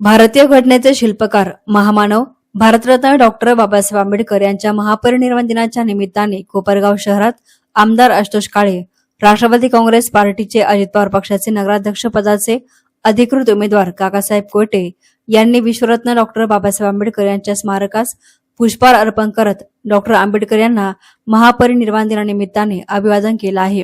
भारतीय घटनेचे शिल्पकार महामानव भारतरत्न डॉक्टर बाबासाहेब आंबेडकर यांच्या महापरिनिर्वाण दिनाच्या निमित्ताने कोपरगाव शहरात आमदार आशुतोष काळे राष्ट्रवादी काँग्रेस पार्टीचे अजित पवार पक्षाचे नगराध्यक्ष पदाचे अधिकृत उमेदवार काकासाहेब कोयटे यांनी विश्वरत्न डॉक्टर बाबासाहेब आंबेडकर यांच्या स्मारकास पुष्पहार अर्पण करत डॉक्टर आंबेडकर यांना महापरिनिर्वाण दिनानिमित्ताने अभिवादन केलं आहे.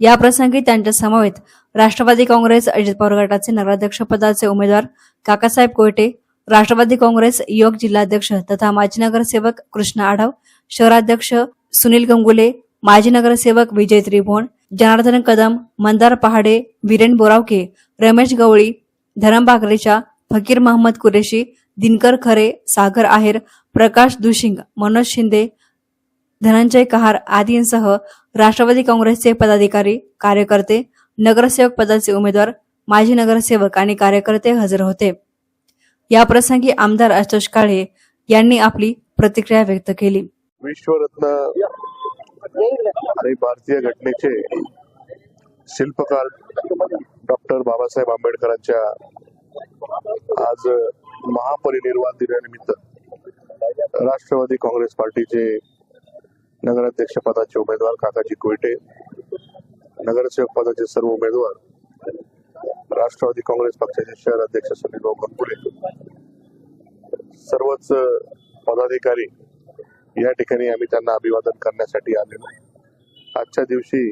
या प्रसंगी त्यांच्या समवेत राष्ट्रवादी काँग्रेस अजित पवार गटाचे नगराध्यक्ष पदाचे उमेदवार काकासाहेब कोयटे राष्ट्रवादी काँग्रेस युवक जिल्हाध्यक्ष तथा माजी नगरसेवक कृष्ण आढाव शहराध्यक्ष सुनील गंगुले माजी नगरसेवक विजय त्रिभुवन जनार्दन कदम मंदार पहाडे वीरेन बोरावके रमेश गवळी धरम बागरेचा फकीर महम्मद कुरेशी दिनकर खरे सागर आहेर प्रकाश दुशिंग मनोज शिंदे धनंजय कहार आदींसह राष्ट्रवादी काँग्रेसचे पदाधिकारी कार्यकर्ते नगरसेवक पदाचे उमेदवार माजी नगरसेवक आणि कार्यकर्ते हजर होते. या प्रसंगी आमदार आशुतोष काळे यांनी आपली प्रतिक्रिया व्यक्त केली. विश्वरत्न आणि भारतीय घटनेचे शिल्पकार डॉक्टर बाबासाहेब आंबेडकरांच्या आज महापरिनिर्वाण दिनानिमित्त राष्ट्रवादी काँग्रेस पार्टीचे नगराध्यक्ष पदाचे उमेदवार काकाजी कोयटे नगरसेवक पदाचे सर्व उमेदवार राष्ट्रवादी काँग्रेस पक्षाचे शहर अध्यक्ष सुनील भाऊ सर्वच पदाधिकारी या ठिकाणी आम्ही त्यांना अभिवादन करण्यासाठी आलेलो आजच्या दिवशी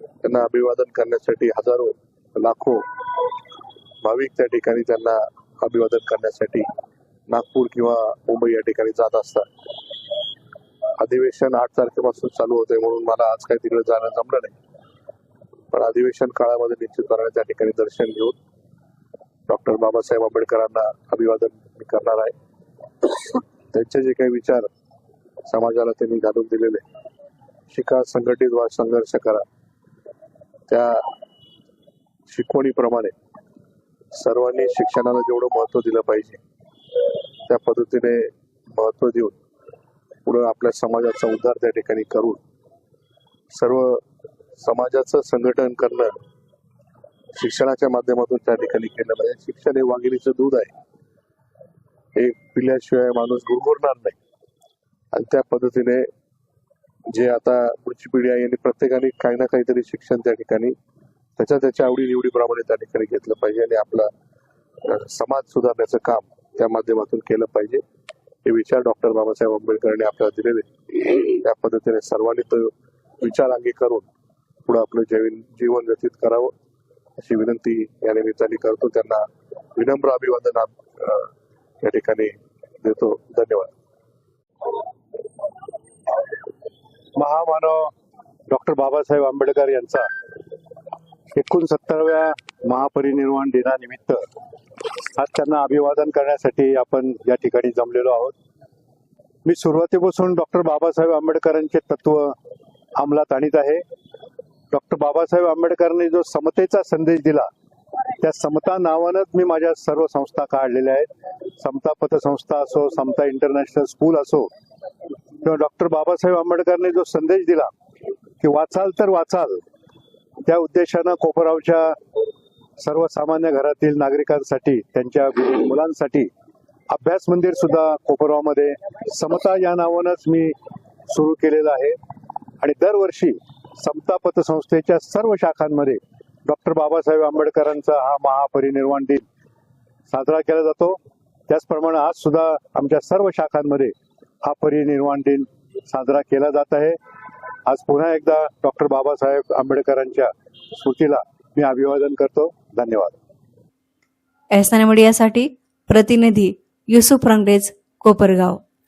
त्यांना अभिवादन करण्यासाठी हजारो लाखो भाविक त्या ठिकाणी त्यांना अभिवादन करण्यासाठी नागपूर किंवा मुंबई या ठिकाणी जात असतात. अधिवेशन आठ तारखेपासून चालू होते म्हणून मला आज काही तिकडे जाणं जमलं नाही. पण अधिवेशन काळामध्ये निश्चितपणे त्या ठिकाणी दर्शन घेऊन डॉक्टर बाबासाहेब आंबेडकरांना अभिवादन मी करणार आहे. त्यांचे जे काही विचार समाजाला त्यांनी घालून दिलेले शिका संघटित वा संघर्ष करा त्या शिकवणीप्रमाणे सर्वांनी शिक्षणाला जेवढं महत्त्व दिलं पाहिजे त्या पद्धतीने महत्त्व देऊन पुढे आपल्या समाजाचा उद्धार त्या ठिकाणी करून सर्व समाजाचं संघटन करणं शिक्षणाच्या माध्यमातून त्या ठिकाणी केलं पाहिजे. शिक्षण हे वाघिणीचं दूध आहे. हे पिल्याशिवाय माणूस गुरगुरणार नाही. आणि त्या पद्धतीने जे आता पुढची पिढी आहे यांनी प्रत्येकाने काही ना काहीतरी शिक्षण त्या ठिकाणी त्याच्या त्याच्या आवडी निवडीप्रमाणे त्या ठिकाणी घेतलं पाहिजे आणि आपला समाज सुधारण्याचं काम त्या माध्यमातून केलं पाहिजे. हे विचार डॉक्टर बाबासाहेब आंबेडकरांनी आपल्याला दिलेले त्या पद्धतीने सर्वांनी तो विचार अंगी करून पुढे आपलं जीवन जीवन व्यतीत करावं अशी विनंती या निमित्ताने करतो. त्यांना विनम्र अभिवादन या ठिकाणी देतो. धन्यवाद. महामानव डॉक्टर बाबासाहेब आंबेडकर यांचा एकोणसत्तराव्या महापरिनिर्वाण दिनानिमित्त आज त्यांना अभिवादन करण्यासाठी आपण या ठिकाणी जमलेलो आहोत. मी सुरुवातीपासून डॉक्टर बाबासाहेब आंबेडकरांचे तत्व अंमलात आणीत आहे. डॉक्टर बाबासाहेब आंबेडकरांनी जो समतेचा संदेश दिला त्या समता नावानंच मी माझ्या सर्व संस्था काढलेल्या आहेत. समता पतसंस्था असो समता इंटरनॅशनल स्कूल असो किंवा डॉक्टर बाबासाहेब आंबेडकरने जो संदेश दिला की वाचाल तर वाचाल त्या उद्देशानं कोपरावच्या सर्वसामान्य घरातील नागरिकांसाठी त्यांच्या मुलांसाठी अभ्यास मंदिर सुद्धा कोपरावमध्ये समता या नावानंच मी सुरू केलेलं आहे. आणि दरवर्षी समता पतसंस्थेच्या सर्व शाखांमध्ये डॉक्टर बाबासाहेब आंबेडकरांचा हा महापरिनिर्वाण दिन साजरा केला जातो. त्याचप्रमाणे आज सुद्धा आमच्या सर्व शाखांमध्ये हा परिनिर्वाण दिन साजरा केला जात आहे. आज पुन्हा एकदा डॉक्टर बाबासाहेब आंबेडकरांच्या स्मृतीला मी अभिवादन करतो. धन्यवाद. एहसान मीडियासाठी प्रतिनिधी युसुफ रंगरेज कोपरगाव.